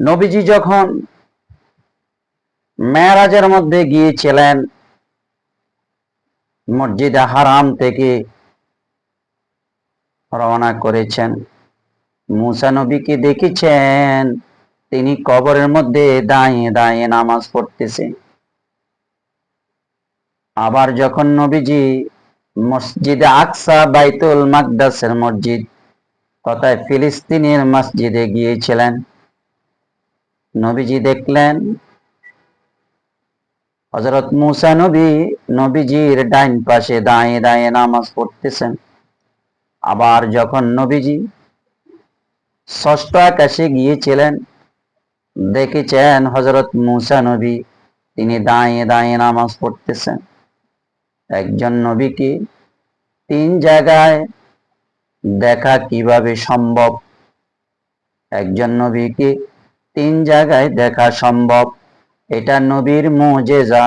নবীজি যখন মেরাজের মধ্যে গিয়েছিলেন, মসজিদে হারাম থেকে রওনা করেছেন। মুসা নবীকে দেখেছেন, তিনি কবরের মধ্যে দাঁড়িয়ে দাঁড়িয়ে নামাজ পড়তেছে। আবার যখন নবীজি মসজিদে আকসা বাইতুল মাকদাসের মসজিদ তথা ফিলিস্তিনের মসজিদে গিয়েছিলেন নবীজি দেখলেন। হজরত মুসা নবী নবীজির ডাইন পাশে দাঁড়িয়ে দাঁড়িয়ে নামাজ পড়তেছেন। আবার যখন নবীজি ষষ্ঠ আকাশে গিয়েছিলেন, দেখেছেন হজরত মুসা নবী তিনি দাঁড়িয়ে দাঁড়িয়ে নামাজ পড়তেছেন। একজন নবীকে তিন জায়গায় দেখা কীভাবে সম্ভব? একজন নবীকে তিন জায়গায় দেখা সম্ভব। এটা নবীর মুজেজা।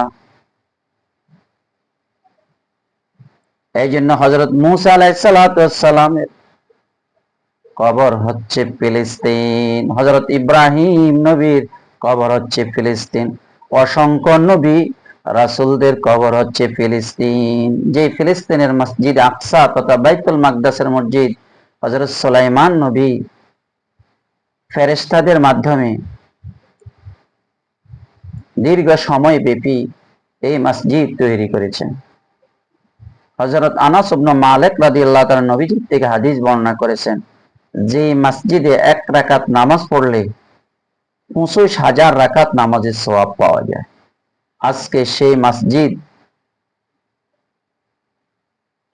এই জন্য হজরত মুসা আলাইসালামের কবর হচ্ছে ফিলিস্তিন। হজরত ইব্রাহিম নবীর কবর হচ্ছে ফিলিস্তিন। অসংখ্য নবী রাসুলদের কবর হচ্ছে ফিলিস্তিন। যে ফিলিস্তিনের মসজিদ আকসা তথা বাইতুল মাকদাসের মসজিদ হজরত সুলাইমান নবী ফেরেস্তাদের মাধ্যমে দীর্ঘ সময় ব্যাপী এই মসজিদ তৈরি করেছেন। হজরত আনাস ইবনে মালিক রাদিয়াল্লাহু তাআলা নবীজি থেকে হাদিস বর্ণনা করেছেন যে মসজিদে এক রাকাত নামাজ পড়লে পঁচিশ হাজার রাকাত নামাজের সওয়াব পাওয়া যায়। আজকে সেই মসজিদ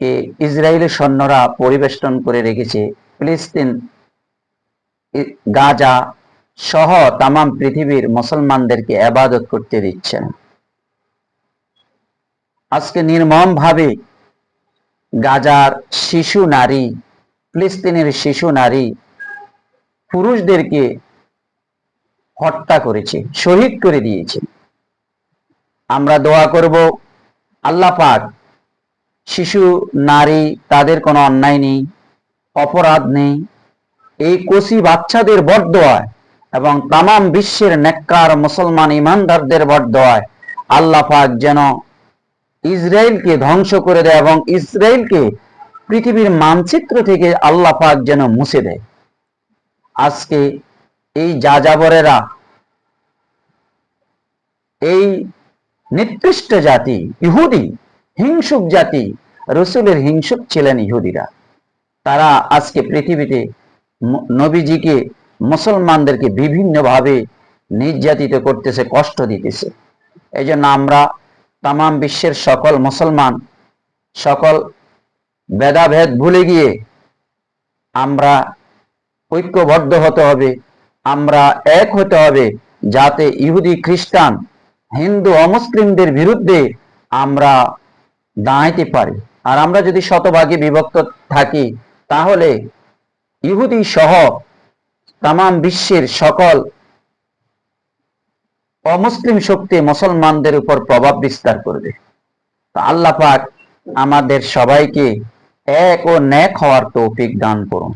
কে ইসরায়েলের সৈন্যরা পরিবেষ্টন করে রেখেছে, ফিলিস্তিন গাজা সহ তাম পৃথিবীর মুসলমানদেরকে আবাদত করতে দিচ্ছেন। আজকে নির্মম ভাবে গাজার শিশু নারী, ফিলিস্তিনের শিশু নারী পুরুষদেরকে হত্যা করেছে, শহীদ করে দিয়েছে। আমরা দোয়া করব, আল্লাহ পাক শিশু নারী তাদের কোনো অন্যায় নেই, অপরাধ নেই এই কচি বাচ্চাদের বরদোয়ায় এবং তামাম বিশ্বের নেককার মুসলমান ইমানদারদের বরদোয়ায় আল্লাহ পাক যেন ইসরায়েলকে ধ্বংস করে দেয় এবং ইসরায়েলকে পৃথিবীর মানচিত্র থেকে আল্লাহ পাক যেন মুছে দেয়। আজকে এই যাযাবরেরা এই নিকৃষ্ট জাতি, ইহুদি, হিংসুক জাতি, রসুলের হিংসুক ছিলেন ইহুদিরা। তারা আজকে পৃথিবীতে নবীজিকে, মুসলমানদেরকে বিভিন্নভাবে নির্যাতিত করতেছে, কষ্ট দিতেছে। এই জন্য আমরা তাম বিশ্বের সকল মুসলমান, সকল ভেদাভেদ ভুলে গিয়ে আমরা ঐক্যবদ্ধ হতে হবে, আমরা এক হতে হবে যাতে ইহুদি, খ্রিস্টান, হিন্দু অমুসলিমদের বিরুদ্ধে আমরা দাঁড়াইতে পারি। আর আমরা যদি শতভাগে বিভক্ত থাকি, তাহলে ইহুদি সহ তাম বিশ্বের সকল অমুসলিম শক্তি মুসলমানদের উপর প্রভাব বিস্তার করবে। আল্লাহ পাক আমাদের সবাইকে এক ও ন্যাক হওয়ার তৌফিক দান করুন।